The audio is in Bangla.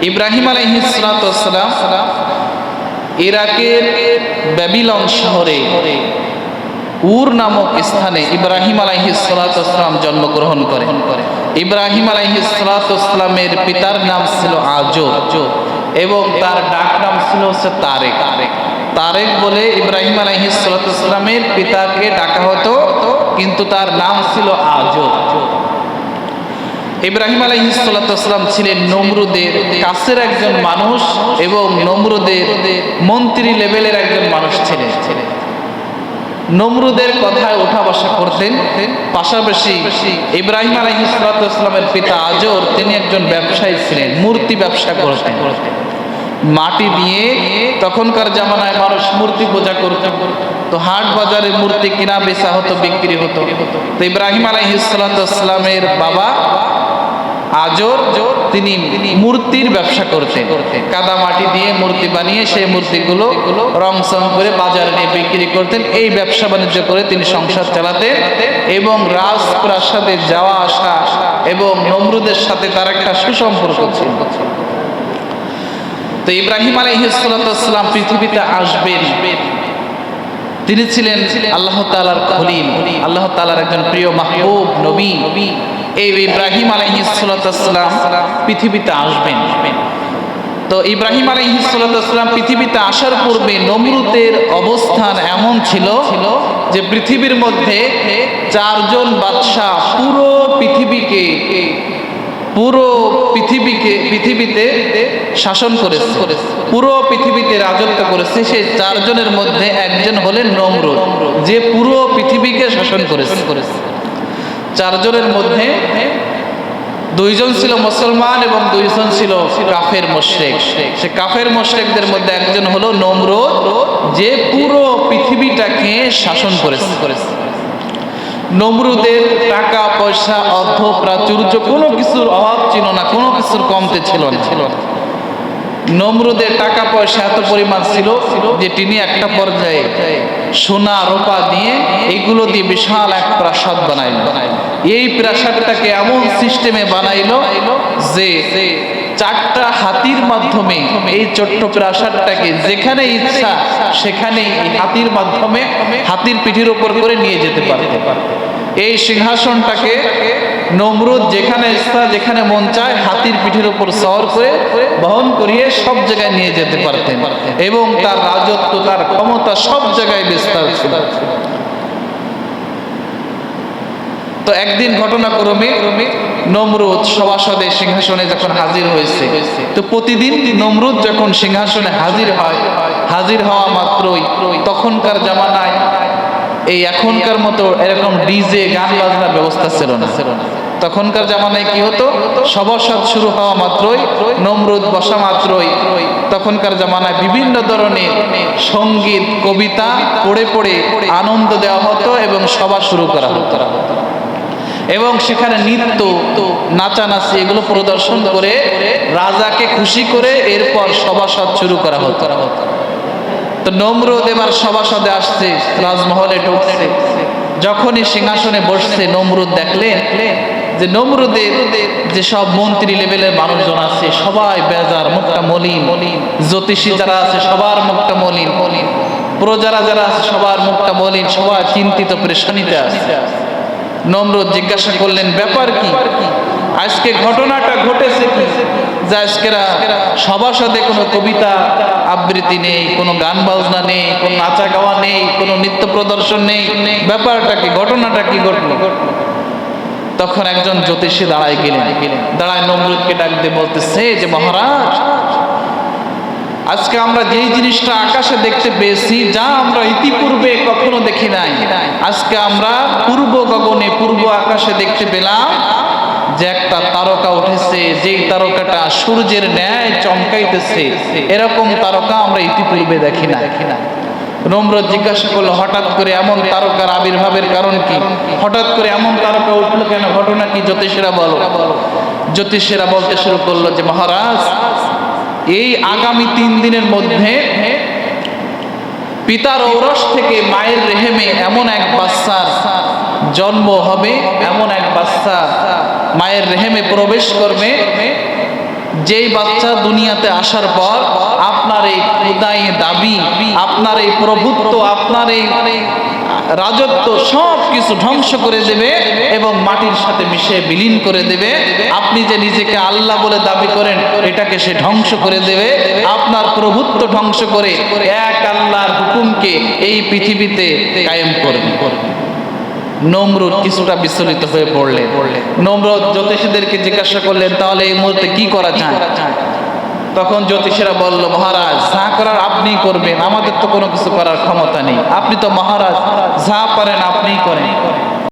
ইব্রাহিম আলহিসাম ইরাকের ব্যাবিলন শহরে উর নামক স্থানে ইব্রাহিম আলাইহিসালাম জন্মগ্রহণ করেন ইব্রাহিম আলাইহিসালামের পিতার নাম ছিল আজো এবং তার ডাক নাম ছিল হচ্ছে তারেক। তারেক বলে ইব্রাহিম আলাইহিসালামের পিতাকে ডাকা হতো, কিন্তু তার নাম ছিল আজো ইব্রাহিম আলাইহিসাল্লাম ছিলেন নমরুদের কাছের একজন মানুষ এবং নমরুদের মন্ত্রী লেভেলের একজন মানুষ ছিলেন। নমরুদের কথায় ওঠা বসা করতেন। পাশাপাশি ইব্রাহিম আলাইহিসাল্লামের পিতা আজর, তিনি একজন ব্যবসায়ী ছিলেন, মূর্তি ব্যবসা করতেন। মাটি দিয়ে তখনকার জামানায় মানুষ মূর্তি পূজা করত। তো হাট বাজারে মূর্তি কিনা, বেচা হতো, বিক্রি হতো। তো ইব্রাহিম আলাইহিসাল্লামের বাবা আজর জোর তিনি মূর্তির ব্যবসা করতেন। কাদা মাটি দিয়ে মূর্তি বানিয়ে সেই মূর্তিগুলো রং সং করে বাজারে নিয়ে বিক্রি করতেন। এই ব্যবসা বাণিজ্য করে তিনি সংসার চালাতেন এবং রাজপ্রাসাদে যাওয়া আসা এবং নমরুদের সাথে তার একটা সুসম্পর্ক ছিল। তো ইব্রাহিম আলাইহিসাল্লাম পৃথিবীতে আসবেন। তিনি ছিলেন আল্লাহ তালার খলিল। আল্লাহ তালার একজন প্রিয় মাহবুব নবী। এই ইব্রাহিম আলাইহিসাল্লাম পৃথিবীতে আসবেন। তো ইব্রাহিম আলাইহিসাল্লাম পৃথিবীতে আসার পূর্বে নমরুদের অবস্থান এমন ছিল যে পৃথিবীর মধ্যে চারজন বাদশাহ পুরো পৃথিবীকে পুরো পৃথিবীকে, পৃথিবীতে শাসন করেছে, পুরো পৃথিবীতে রাজত্ব করেছে। সেই চারজনের মধ্যে একজন হলেন নমরুদ, যে পুরো পৃথিবীকে শাসন করেছে। চারজনের মধ্যে দুইজন ছিল মুসলমান এবং দুইজন ছিল কাফের মোশরেক। সে কাফের মোশরেকদের মধ্যে একজন হলো নমরুদ, যে পুরো পৃথিবীটাকে শাসন করেছে। নমরুদের টাকা, পয়সা, অর্থ, প্রাচুর্য কোনো কিছুর অভাব ছিল না, কোনো কিছুর কমতে ছিল না। নমরুদের টাকা পয়সা এত পরিমাণ ছিল যে তিনি একটা পর্যায়ে সোনা, রোপা দিয়ে এইগুলো দিয়ে বিশাল এক প্রাসাদ বানাইল। এই প্রাসাদটাকে এমন সিস্টেমে বানাইল যে হাতির মাধ্যমে এই ছোট্ট প্রাসাদটাকে যেখানে ইচ্ছা সেখানে হাতির মাধ্যমে হাতির পিঠির উপর করে নিয়ে যেতে পারতে এই সিংহাসনটাকে নমরুদ যেখানে ইচ্ছা, যেখানে মন চায়, হাতির পিঠের উপর সওয়ার করে বহন করিয়ে সব জায়গায় নিয়ে যেতে পারতেন। এবং তার রাজত্ব, তার ক্ষমতা সব জায়গায় বিস্তার ছিল। তো একদিন ঘটনাক্রমে নমরুদ সভাসদে সিংহাসনে যখন হাজির হয়েছে, তো প্রতিদিন নমরুদ যখন সিংহাসনে হাজির হয়, হাজির হওয়া মাত্রই তখনকার জামানায় এই এখনকার মতো এরকম ডিজে গান বাজনার ব্যবস্থা ছিল না। তখনকার জামানায় কি হতো? সবসাদ শুরু হওয়া মাত্রই নমরুদ বসা মাত্রই তখনকার জামানায় বিভিন্ন ধরনের সংগীত, কবিতা পড়ে পড়ে আনন্দ দেওয়া হতো এবং সভা শুরু করা হতো। এবং সেখানে নৃত্য নাচানাচি এগুলো প্রদর্শন করে রাজাকে খুশি করে এরপর সভাসদ শুরু করা হতো। তো নমরুদ এবার সভাসদে আসছে, রাজমহলে ঢুকছে। যখনই সিংহাসনে বসছে, নমরুদ দেখলেন যে নমরুদের যে সব মন্ত্রী লেভেলের মানুষজন আছে, সবাই বেজার মুখটা মলিন, জ্যোতিষী যারা আছে, সবার মুখটা মলিন। প্রজারা যারা আছে, সবার মুখটা মলিন, সবাই চিন্তিত, পরেশানিতে আছে। নমরুদ জিজ্ঞাসা করলেন, ব্যাপার কি? আজকে ঘটনাটা ঘটেছে কি? যে আজকেরা সবার সাথে কোনো কবিতা আবৃত্তি নেই, কোনো গান বাজনা নেই, কোনো নাচা গাওয়া নেই, কোনো নৃত্য প্রদর্শন নেই। ব্যাপারটা কি? ঘটনাটা কি ঘটলো? তখন একজন জ্যোতিষী দাঁড়ায় গেলেন। দাঁড়ায় নমরুদকে ডাক দিয়ে বলতেছে যে মহারাজ আজকে আমরা যেই জিনিসটা আকাশে দেখতে পেয়েছি, যা আমরা ইতিপূর্বে কখনো দেখি নাই। আজকে আমরা পূর্ব গগনে, পূর্ব আকাশে দেখতে পেলাম যে একটা তারকা উঠেছে, যেই তারকাটা সূর্যের ন্যায় চমকাইতেছে। এরকম তারকা আমরা ইতিপূর্বে দেখি না দেখি না নমরদ জিজ্ঞাসা করল, হঠাৎ করে এমন তারকার আবির্ভাবের কারণ কি? হঠাৎ করে এমন তারকা উঠল কেন? ঘটনা কি? জ্যোতিষীরা বলো। জ্যোতিষীরা বলতে শুরু করল যে, মহারাজ এই আগামী তিন দিনের মধ্যে পিতার ঔরস থেকে মায়ের রেহেমে এমন এক বাচ্চার জন্ম হবে, এমন এক বাচ্চা মায়ের রেহেমে প্রবেশ করবে, যেই বাচ্চা দুনিয়াতে আসার পর আপনার এই দাবি, আপনার এই প্রভুত্ব, আপনার এই রাজত্ব সব কিছু ধ্বংস করে দেবে এবং মাটির সাথে মিশে বিলীন করে দেবে। আপনি যে নিজেকে আল্লাহ বলে দাবি করেন, এটাকে সে ধ্বংস করে দেবে। আপনার প্রভুত্ব ধ্বংস করে এক আল্লাহর হুকুমকে এই পৃথিবীতে কায়েম করবে। নমরুদ কিছুটা বিচলিত হয়ে পড়লেন নমরুদ জ্যোতিষীদেরকে জিজ্ঞাসা করলেন, তাহলে এই মুহূর্তে কি করা যায়? তখন জ্যোতিষীরা বলল, মহারাজ, যা করার আপনি করবেন, আমাদের তো কোনো কিছু করার ক্ষমতা নেই। আপনি তো মহারাজ, যা পারেন আপনিই করেন।